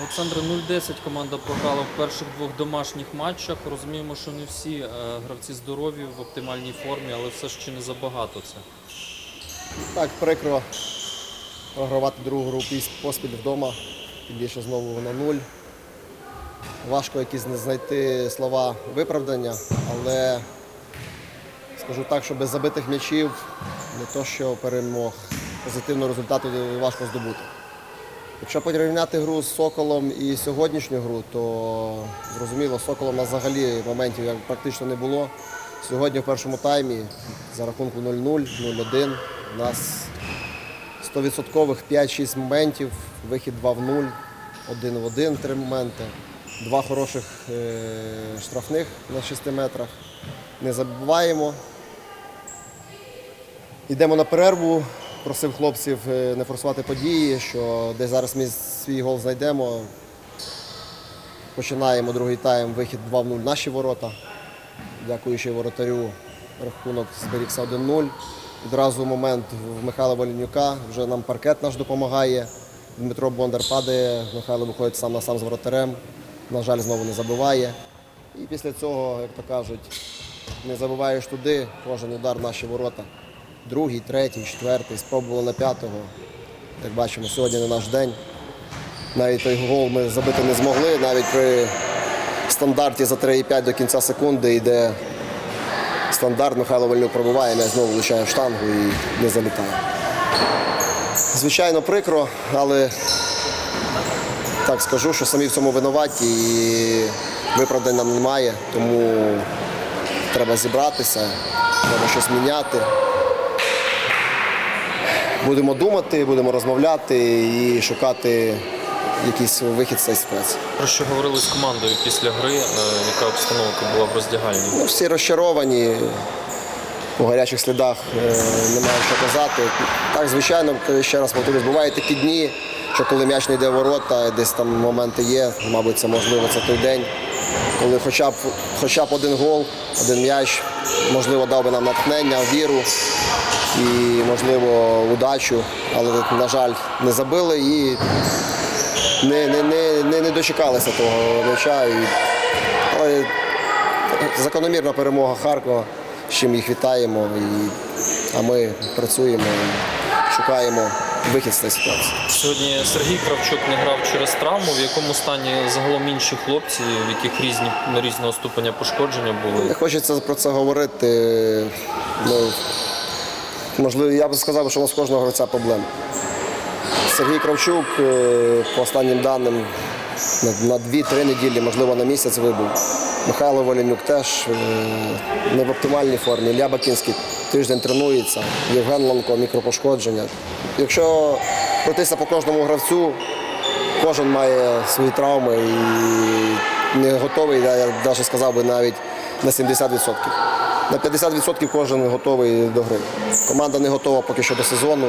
Олександре, 0-10 команда програла в перших двох домашніх матчах. Розуміємо, що не всі е, гравці здорові в оптимальній формі, але все ж чи не забагато це. Так, прикро програвати другу гру поспіль вдома, тим більше знову на нуль. Важко якісь знайти слова виправдання, але скажу так, що без забитих м'ячів не то, що перемог, позитивного результату важко здобути. Якщо порівняти гру з Соколом і сьогоднішню гру, то зрозуміло, Соколом нас взагалі моментів як практично не було. Сьогодні в першому таймі за рахунку 0-0, 0-1 у нас 100% 5-6 моментів, вихід 2 в 0, 1 в 1, 3 моменти, два хороших е, штрафних на 6 метрах. Не забуваємо. Йдемо на перерву. Просив хлопців е, не форсувати події, що десь зараз ми свій гол знайдемо. Починаємо другий тайм, вихід 2 в 0 наші ворота. Дякуючи воротарю, рахунок зберігся 1-0. Відразу момент в Михайла Волінюка, вже нам паркет наш допомагає. Дмитро Бондар падає, Михайло виходить сам на сам з воротарем. На жаль, знову не забиває. І після цього, як то кажуть, не забиваєш туди, кожен удар наші ворота. Другий, третій, четвертий, спробували п'ятого. Як бачимо, сьогодні не наш день. Навіть той гол ми забити не змогли, навіть при стандарті за 3,5 до кінця секунди йде стандарт, Михайло Вальнюк пробиває, м'яч знову влучає штангу і не залітає. Звичайно, прикро, але так скажу, що самі в цьому винуваті і виправдань нам немає, тому треба зібратися, треба щось міняти. Будемо думати, будемо розмовляти і шукати якийсь вихід з цієї ситуації. Про що говорили з командою після гри, е, яка обстановка була в роздягальні? Ну, всі розчаровані, по гарячих слідах е, немає що казати. Так, звичайно, ще раз повторюсь, бувають такі дні, що коли м'яч не йде в ворота, десь там моменти є, мабуть, це можливо це той день, коли хоча б, хоча б один гол, один м'яч, можливо, дав би нам натхнення, віру і, можливо, удачу, але, на жаль, не забили і не, не, не, не, не дочекалися того м'яча. Але закономірна перемога Харкова, з чим їх вітаємо. І, а ми працюємо, шукаємо вихід з цієї ситуації. Сьогодні Сергій Кравчук не грав через травму. В якому стані загалом інші хлопці, в яких різні різного ступеня пошкодження Не були? хочеться про це говорити. Ну, можливо, я б сказав, що у нас кожного гравця проблема. Сергій Кравчук, е, по останнім даним, на- на 2-3 неділі, можливо, на місяць вибув. Михайло Волянюк теж е, не в оптимальній формі. Ілля Бакінський тиждень тренується, Євген Ланко, мікропошкодження. Якщо пройтися по кожному гравцю, кожен має свої травми і не готовий, я навіть сказав би навіть на 70%. На 50% кожен готовий до гри. Команда не готова поки що до сезону.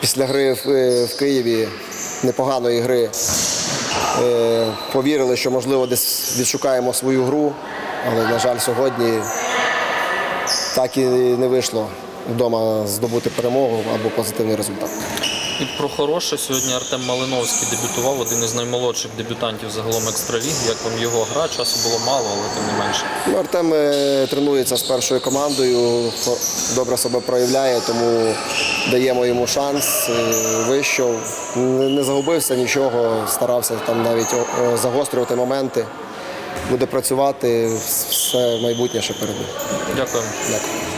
Після гри в, е, Києві непоганої гри е, повірили, що можливо десь відшукаємо свою гру, але, на жаль, сьогодні так і не вийшло вдома здобути перемогу або позитивний результат. І про хороше сьогодні Артем Малиновський дебютував, один із наймолодших дебютантів загалом екстраліги. Як вам його гра? Часу було мало, але тим не менше. Ну, Артем е, тренується з першою командою, добре себе проявляє, тому даємо йому шанс. е, Вийшов, не загубився нічого, старався там навіть загострювати моменти. Буде працювати, все майбутнє ще перед ним. Дякую. Дякую.